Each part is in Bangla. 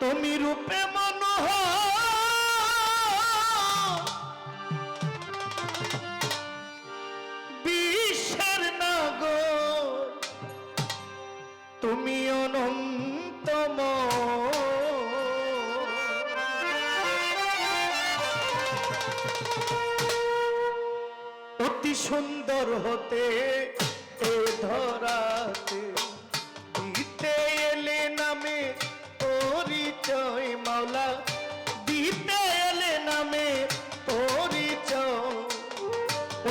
তুমি রূপে মনোহ বিশ্বের নগর তুমি অনন্তম অতি সুন্দর হতে এ ধরা পরিচয় মাওলা দিতে এলে নামে পরিচয়।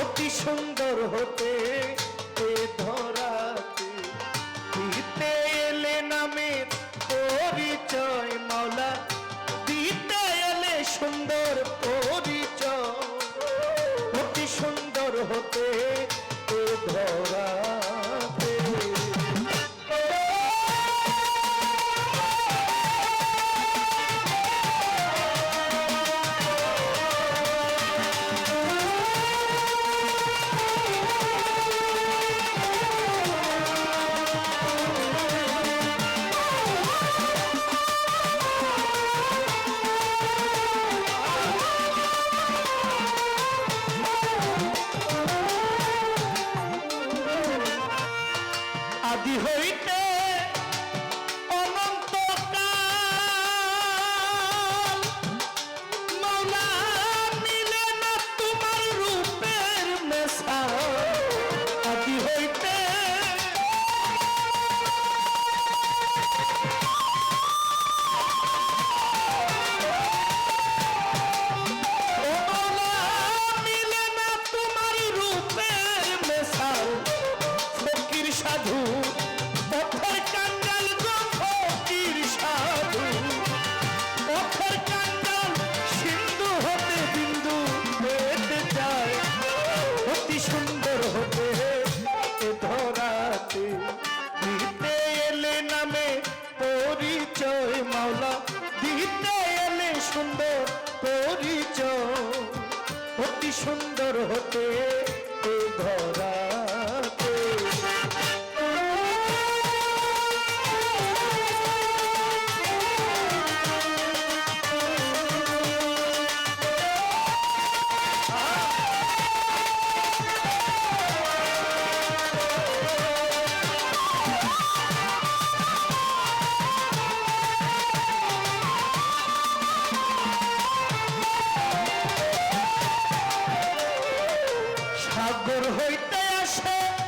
অতি সুন্দর হতে এ ধর পরিচয় অতি সুন্দর হতে হইতে আসে।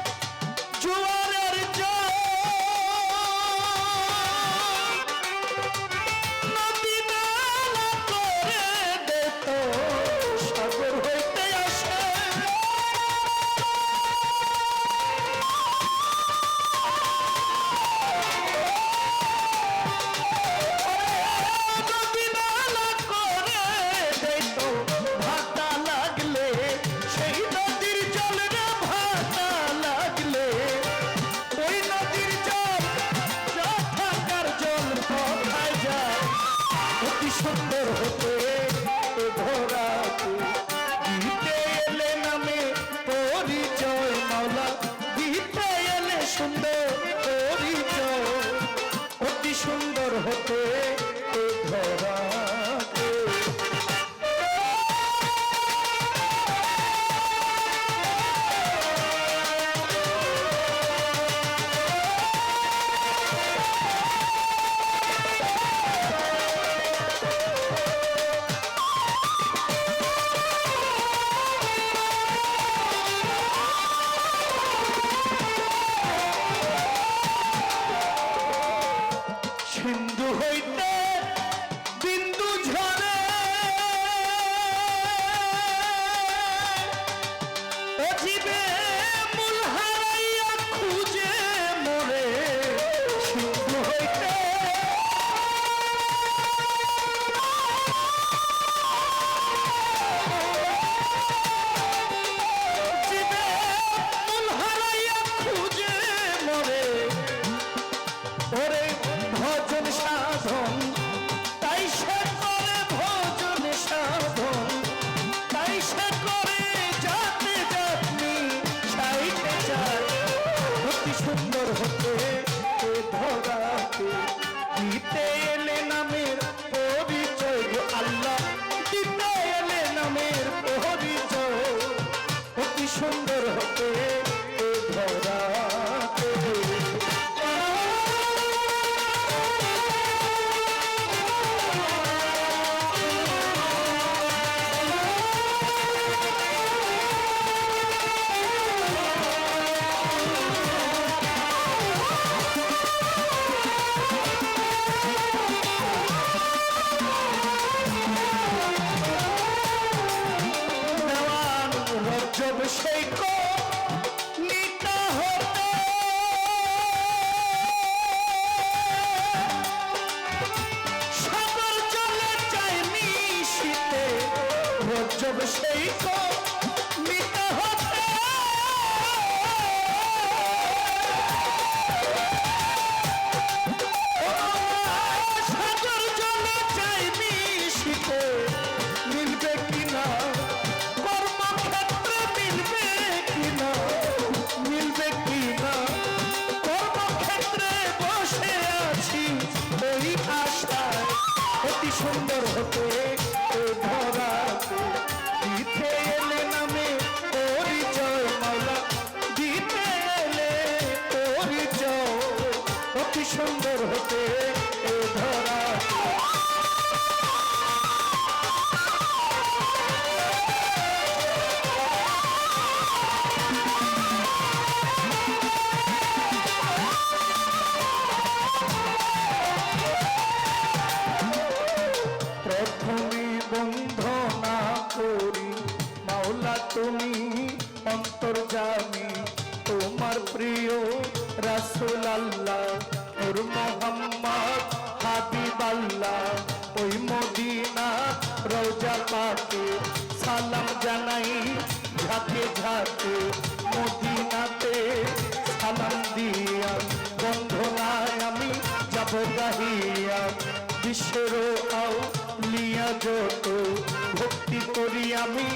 রজ্জব সেই নিতা রাসুল আল্লাহ ওর মোহাম্মদ হাবিব আল্লাহ ওই মদিনা রোজা পাকে সালাম জানাই, ঝাঁকে ঝাঁকে মদিনাতে সালাম দিয়া বন্ধনায় আমি, যাব গাহিয়া। বিশ্বের আও লিয়া যত, ভক্তি করি আমি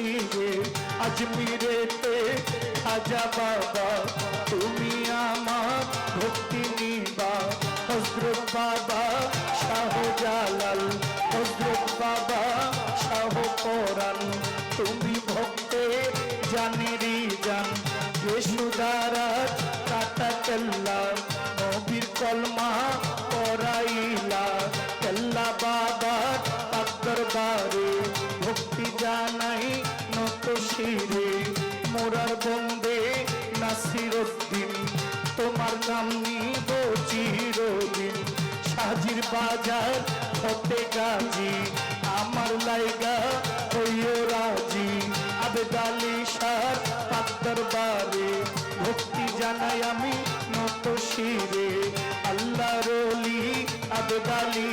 শিরে আজমিরেতে খাজা বাবা, তুমি আমার ভক্তি নিবা। হজরত বাবা শাহ জালাল হজরত বাবা শাহ পরাণ তুমি ভক্তে জান নিব চিরদিন। সাজির বাজার হতে গাজি, আমার লাইগা হইও রাজি। আবেদালি সার পাত্তর বারে, ভক্তি জানাই আমি নত শিরে। আল্লাহ রলি আবেদালি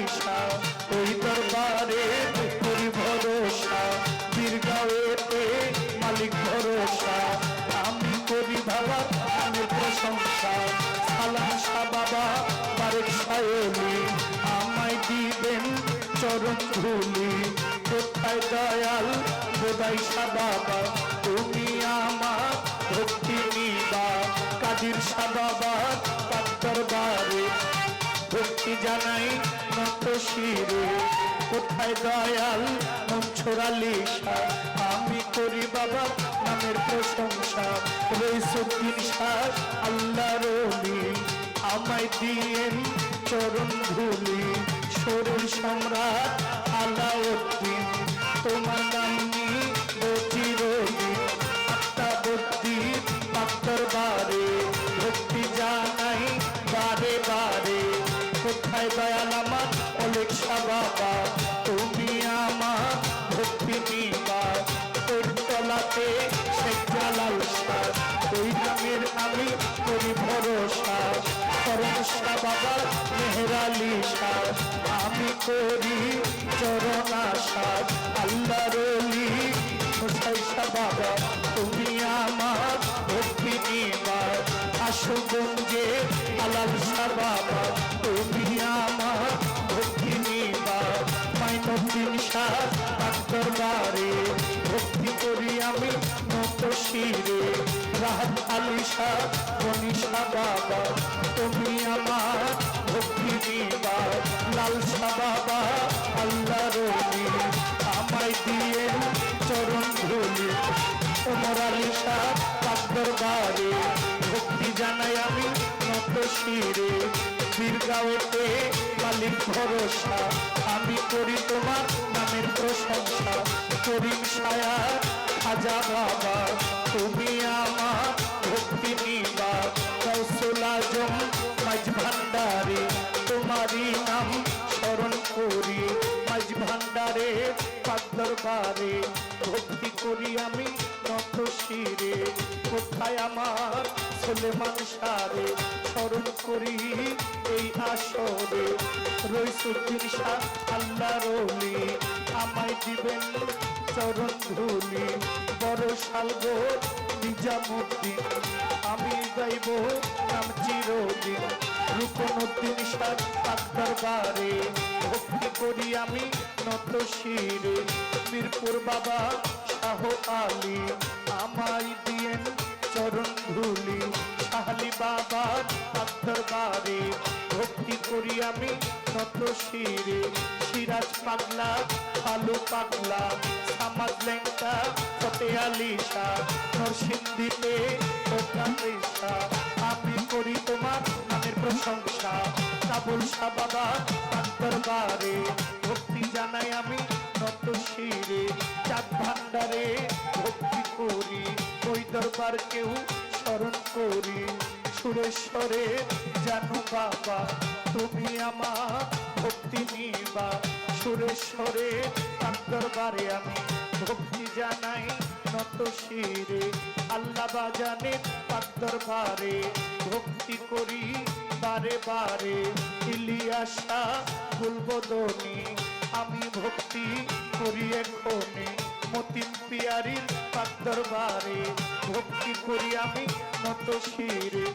বোধাই শাহ বাবা, তুমি আমার ভক্তি নিবা কাদির শাহ বাবা, পাত্তর বারে, ভক্তি জানাই নত কোথায় দয়াল, মন ছোড়ালি আমি করি বাবা নামের প্রশংসা। রইসুদ্দিন শাহ আল্লাহ রলি আমায় দিয়েন চরণ ধুলি। শরীর সম্রাট আলাউদ্দিন, তোমার নাম করমসা বাবা মেহরালি শাহ আমি করি চরণ আশা আল্লাহ রলি বাবা, তুমি আমার ভক্তি নিবা আশুগঞ্জে আলাল শাহ বাবা, তুমি আমার ভক্তি নিবা মাইনুদ্দিন শাহ ডাক্তার বারে ভক্তি করি আমি নত শিরে রাহাত আলী শাহ মনীষা বাবা, তুমি আমার ভক্তি নিবা লাল শাহ বাবা আল্লাহ রলি আমায় দিয়ে চরণ ধুলি। ওমর আলী শাহ ডাক্তার বারে, ভক্তি জানাই আমি নত শিরে। বীরগাঁওতে মালিক ভরসা, আমি করি তোমার নামের প্রশংসা। করিম সায়ার খাজা বাবা, তুমি আমার পাদ্দরবারে ভক্তি করি আমি নত শিরে কোথায় আমার সুলেমান সারে? স্মরণ করি এই আসরে। রইসুদ্দিন আল্লাহ রলি আমায় দিবেন চরণ ধুলি। বড় সালগো নিজামুদ্দিন। গাইব নাম চিরদিন রূপনদ্দিন সাত পাক্তার বারে ভক্তি করি আমি নত শিরে। মিরপুর বাবা শাহ আলী, আমায় দিয়েন চরণ ধুলি। শাহলি বাবার বারে ভক্তি করি আমি নত শিরে। সিরাজ পাগলা, আলু পাগলা সামাদ লেঙ্কা ফতে আলিশা, নরসিংদীতে ওটা আমি করি তোমার নামের প্রশংসা। কাবুল শাহ বাবা দরবারে ভক্তি জানাই আমি নত শিরে। চাঁদ ভান্ডারে ভক্তি করি, ওই দরবার কেউ স্মরণ করি। সুরেশ্বরে, জানো বাবা, তুমি আমার ভক্তি নিবা। সুরেশ্বরে দরবারে আমি ভক্তি জানাই নত শিরে। আল্লাহ বাজানে দরবারে ভক্তি করি বারে বারে। ইলিয়াসা, গুলবদনি আমি ভক্তি করি এখনে মতিন পিয়ারির তার দরবারে ভক্তি করি আমি নত শিরে।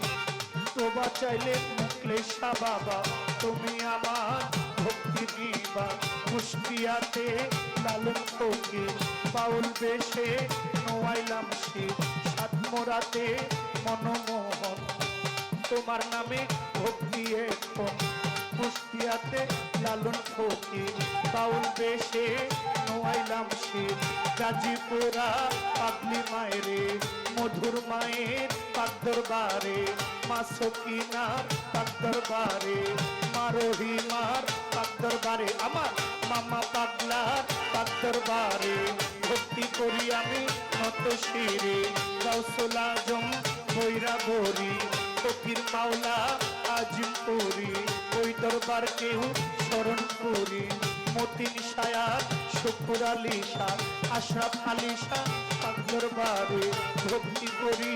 তোবা চাইলে মুকলেশা বাবা, তুমি আমার ভক্তি দিবা। কুষ্টিয়াতে লালন ফকি বাউল বেশে নোয়াইলাম শিব সাতমোরাতে মনমোহন, তোমার নামে ভক্তি এখন। কুষ্টিয়াতে লালন ফকি বাউল বেশে নোয়াইলাম শিব গাজীপুরা পাগলি মায়েরে, মধুর মায়ের পাকদরবারে। মা সকিনার পাকদরবারে, মা রহিমার পাকদরবারে। আমার মামা পাগলার পাকদরবারে। ভক্তি করি আমি নত শিরে। গৌসল আজম বৈরা বরি। ফকির মাওলা আজিমপুরি ওই দরবার কেউ স্মরণ করি। মতিন সায়ার শুকুর আলী শাহ আশরাফ আলী শাহ পাকর বারে ভক্তি করি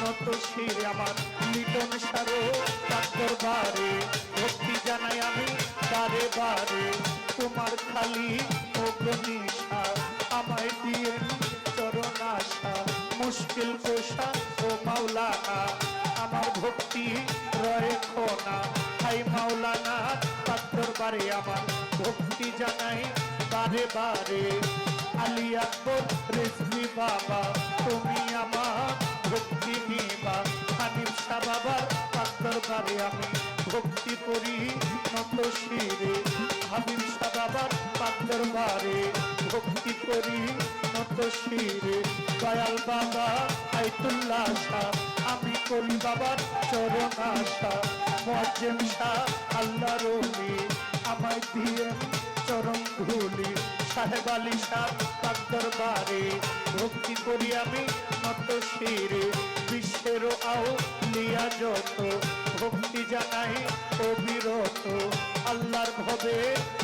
নত শিরে আমার লিটন সারো পাকর বারে ভক্তি জানাই আমি বারে বারে। তোমার খালি অগ্নিশা আমায় দিয়ে চরণ আশা, মুশকিল কোষা ও মাওলানা, আমার ভক্তি রয়ে খোনা। হাই মাওলানা পাত্তর বারে আমার ভক্তি জানাই, বারে বারে। আলী আকবর, রেজভি বাবা, তুমি আমার ভক্তি নিবা হানিফ শাহ বাবার পাত্তর বারে আমি ভক্তি করি নত শিরে। হাবিব শাহ বাবার পাত্তর বারে ভক্তি করি নত শিরে। দয়াল বাবা আইতুল্লাহ শাহ, আমি করি বাবার চরণ আশা। মজ্জেম শাহ আল্লাহ রলি আমায় দিয়ে চরণ ধুলি সাহেব আলী শাহ তার দরবারে ভক্তি করি আমি নত শিরে বিশ্বের আও লিয়া যত। ভক্তি জানাই অবিরত, আল্লাহর ভবে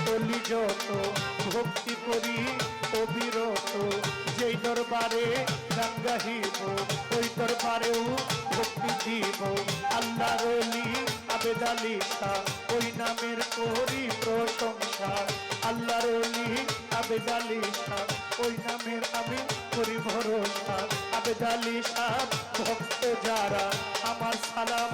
তলি যত। ভক্তি করি অবিরত, যেই দরবারে গান গাহিব ওই দরবারেও ভক্তি দিব। আল্লাহ রলি আবেদ ওই নামের করি প্রশংসা। আল্লাহ রলি আবেদ আলী শাহ ওই নামের আমি করি ভরসা। আবেদ আলী ভক্ত যারা, আমার সালাম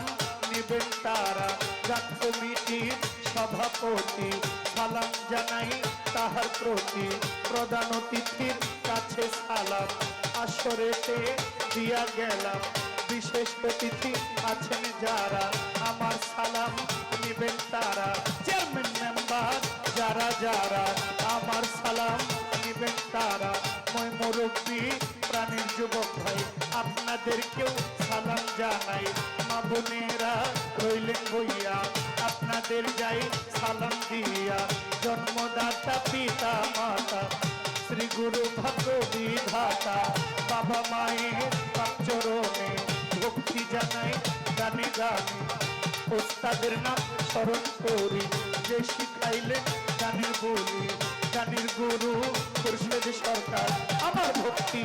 নিবেন তারা। গান কমিটির সভাপতি, সালাম জানাই তাহার প্রতি। প্রধান অতিথির কাছে সালাম, আসরেতে দিয়া গেলাম। বিশেষ অতিথি আছেন যারা সালাম নিবেন তারা। চেয়ারম্যান মেম্বার যারা যারা, আমার সালাম নিবেন তারা। মই মুরব্বী, প্রাণীর যুবক ভাই আপনাদেরকেও সালাম জানাই। মা বোনেরা রইলেন বইয়া আপনাদের যাই সালাম দিয়া। জন্মদাতা, পিতা, মাতা, শ্রী গুরু বিধাতা, বাবা মায়ের চরণে ভক্তি জানাই, গানে গানে। ওস্তাদের নাম স্মরণ করি। যে শিখাইলেন গানের বলি, গানের গরু খুরশেদ সরকার। আমার ভক্তি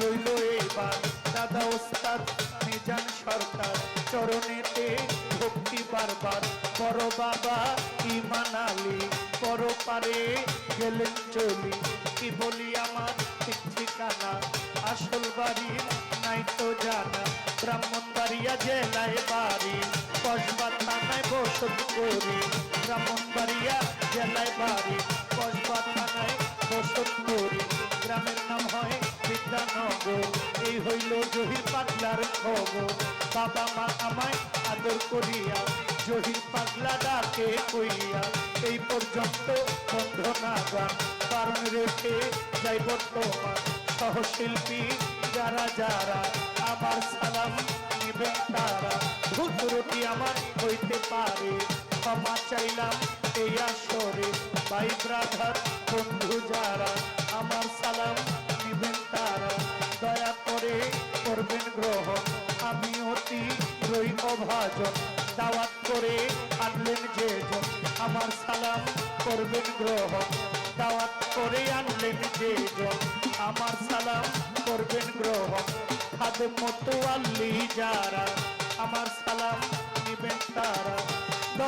রইল এবার। দাদা ওস্তাদ নিজান সরকার। চরণেতে ভক্তি বারবার। বড় বাবা ইমান আলী পর পারে গেলেন চলি। কি বলি আমার ঠিক ঠিকানা? আসল বাড়ি নাই তো জানা। ব্রাহ্মণবাড়িয়া জেলায় বাড়ি। কসবা থানায় বসত করি। ব্রাহ্মণবাড়িয়া জেলায় বাড়ি কসবা থানায় বসত করি। গ্রামের নাম হয় বিদ্যানগর। এই হইল জহির পাগলার খবর। বাবা মা আমায় আদর করিয়া জহির পাগলা ডাকে কইয়া, এই পর্যন্ত বন্ধ না কারণ রেখে যাই বর্তমান সহশিল্পী যারা যারা, আমার সালাম নিবেন তারা। ভূত আমার হইতে পারে। ক্ষমা চাইলাম এই আসরে। ভাই ব্রাধার বন্ধু যারা, আমার সালাম নিবেন তারা। দয়া করে করবেন গ্রহণ আমি অতি রই অভাজন। দাওয়াত করে আনলেন যে আমার সালাম করবেন গ্রহণ দাওয়াত করে আনলেন যে আমার সালাম করবেন গ্রহণ খাদে মতো আল্লি যারা আমার সালাম নিবেন তারা।